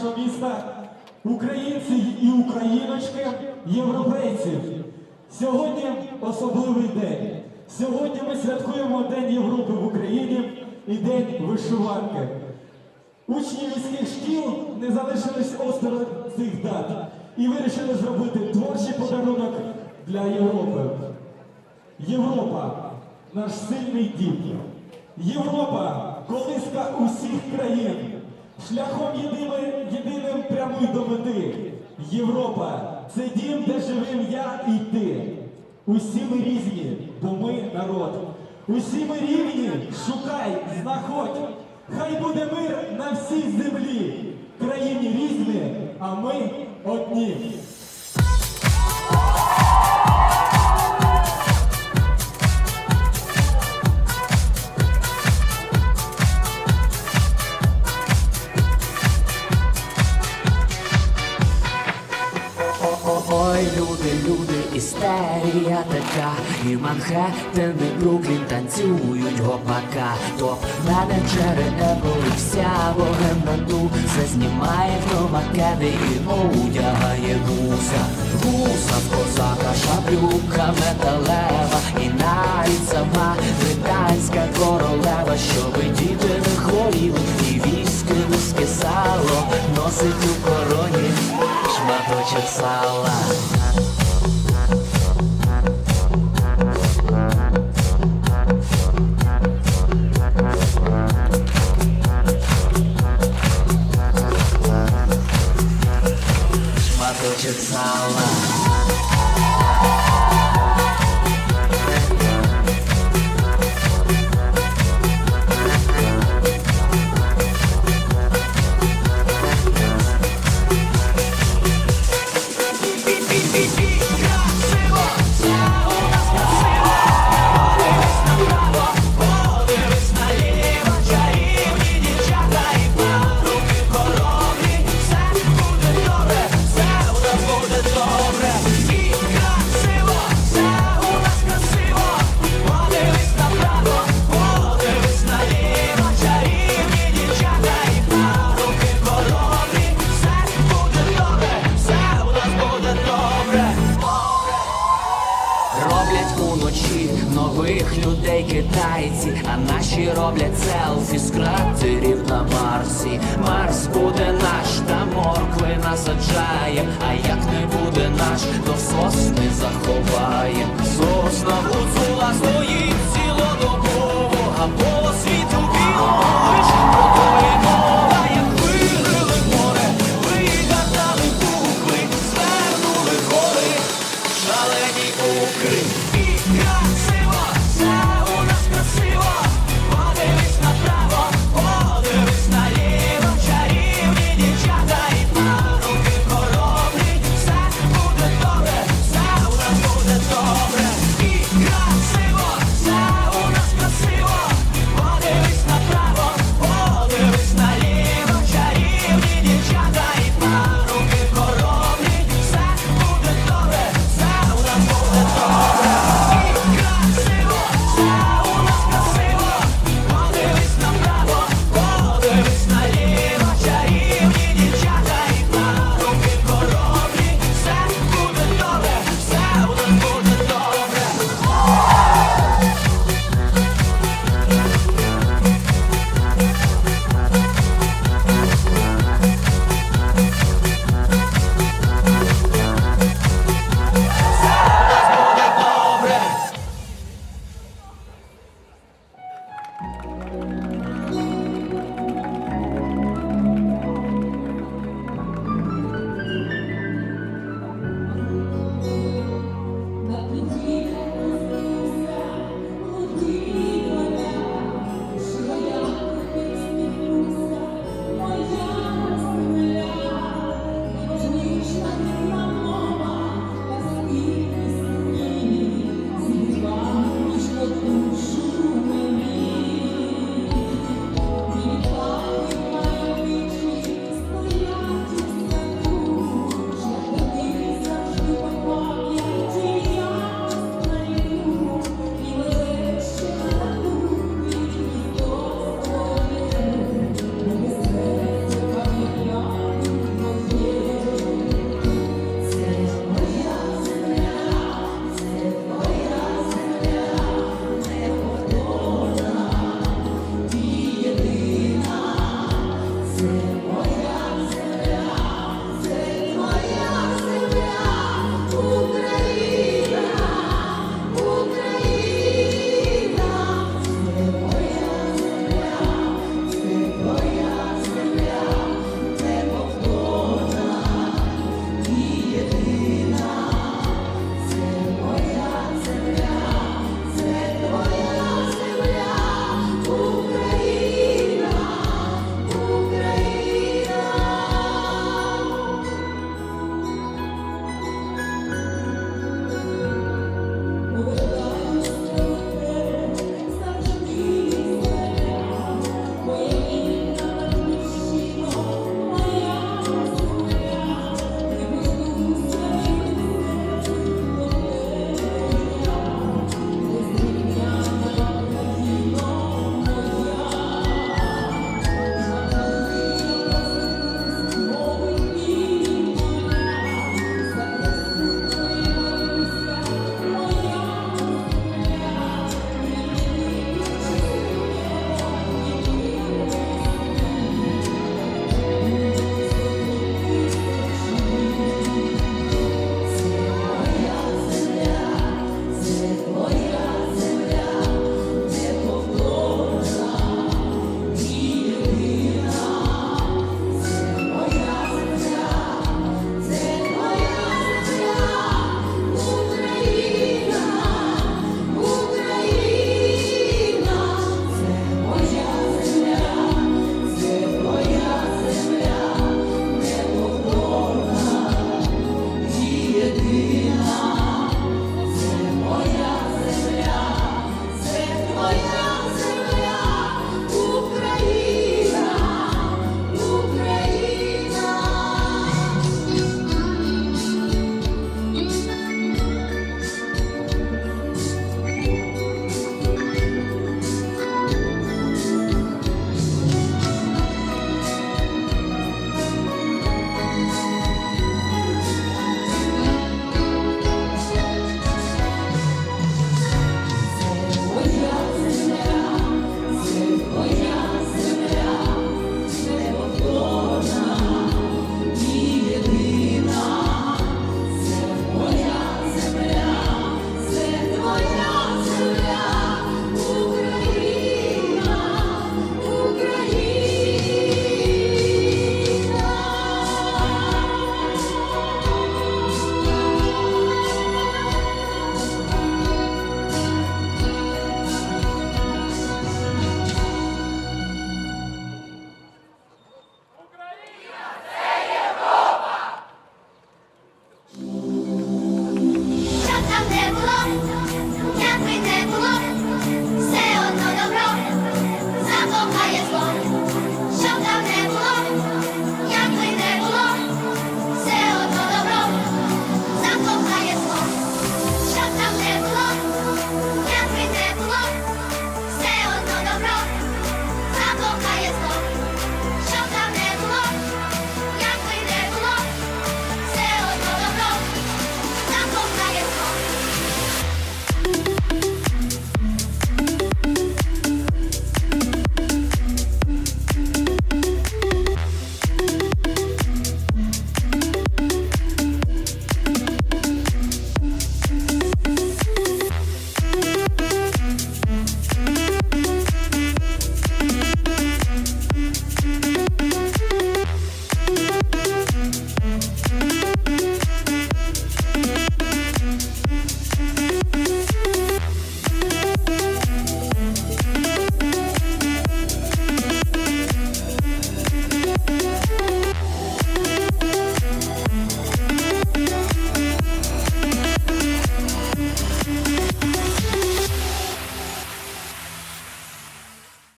нашого міста, українці і україночки, європейці. Сьогодні особливий день. Сьогодні ми святкуємо День Європи в Україні і День вишиванки. Учні міських шкіл не залишились осторонь цих дат і вирішили зробити творчий подарунок для Європи. Європа наш сильний дім. Європа колиска усіх країн. Шляхом єдиним, єдиним прямий до мети. Європа це дім, де живим я і ти. Усі ми різні, бо ми народ. Усі ми рівні, шукай, знаходь. Хай буде мир на всій землі. Країні різні, а ми одні. Істерія така, і Манхеттен, і Бруклін танцюють гопака. Топ менеджери Apple і вся богемна ту все знімає макети і одягає гуса. Гуса з козака, шаблюка металева, і навіть сама британська королева, щоби діти не хворіли, і військи не скисало, носить у короні шматочок сала. Нових людей китайці, а наші роблять селфі з кратерів на Марсі. Марс буде наш, та моркви насаджає, А як не буде наш, то сосни заховає. Сосна гуцула стоїть